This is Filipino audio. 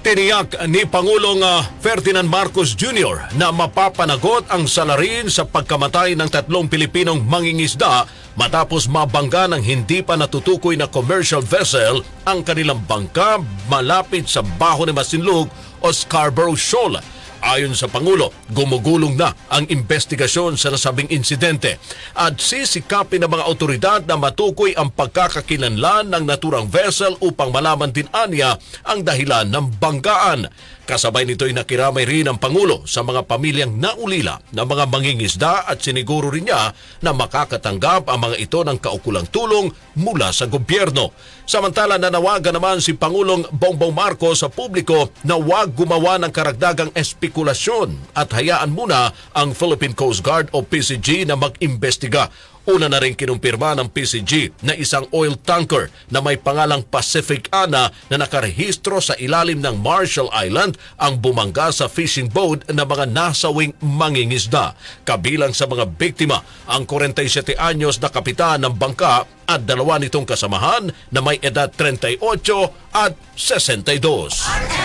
Tiniyak ni Pangulong ah, Ferdinand Marcos Jr. na mapapanagot ang salarin sa pagkamatay ng tatlong Pilipinong mangingisda matapos mabangga ng hindi pa natutukoy na commercial vessel ang kanilang bangka malapit sa Baho de Masinlug o Scarborough Shoal. Ayon sa Pangulo, gumugulong na ang investigasyon sa nasabing insidente at sisikapin ng mga otoridad na matukoy ang pagkakakilanlan ng naturang vessel upang malaman din anya ang dahilan ng banggaan. Kasabay nito'y nakiramay rin ang Pangulo sa mga pamilyang naulila ng mga mangingisda at siniguro rin niya na makakatanggap ang mga ito ng kaukulang tulong mula sa gobyerno. Samantala nanawagan naman si Pangulong Bongbong Marcos sa publiko na huwag gumawa ng karagdagang espekulasyon at hayaan muna ang Philippine Coast Guard o PCG na mag-imbestiga. Una na rin kinumpirma ng PCG na isang oil tanker na may pangalang Pacific Ana na nakarehistro sa ilalim ng Marshall Island ang bumangga sa fishing boat ng mga nasawing mangingisda. Kabilang sa mga biktima ang 47 anyos na kapitan ng bangka at dalawa nitong kasamahan na may edad 38 at 62.